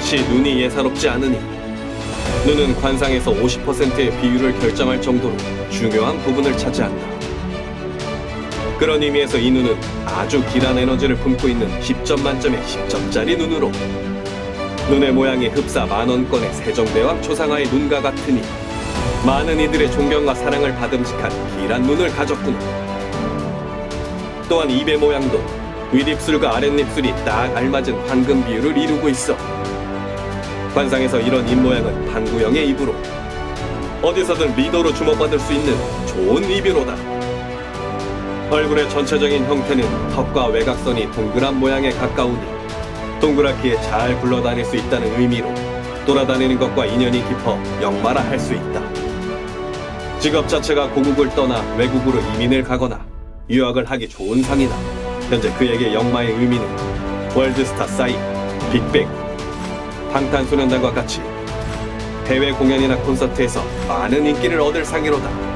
역시 눈이 예사롭지 않으니 눈은 관상에서 50%의 비율을 결정할 정도로 중요한 부분을 차지한다. 그런 의미에서 이 눈은 아주 길한 에너지를 품고 있는 10점 만점의 10점짜리 눈으로 눈의 모양이 흡사 만원권의 세종대왕 초상화의 눈과 같으니 많은 이들의 존경과 사랑을 받음직한 길한 눈을 가졌구나. 또한 입의 모양도 윗입술과 아랫입술이 딱 알맞은 황금 비율을 이루고 있어. 관상에서 이런 입 모양은 방구형의 입으로 어디서든 리더로 주목받을 수 있는 좋은 입이로다. 얼굴의 전체적인 형태는 턱과 외곽선이 동그란 모양에 가까우니 동그랗게 잘 굴러다닐 수 있다는 의미로 돌아다니는 것과 인연이 깊어 역마라 할 수 있다. 직업 자체가 고국을 떠나 외국으로 이민을 가거나 유학을 하기 좋은 상이다. 현재 그에게 역마의 의미는 월드스타 사인, 빅뱅, 방탄소년단과 같이 해외 공연이나 콘서트에서 많은 인기를 얻을 상이로다.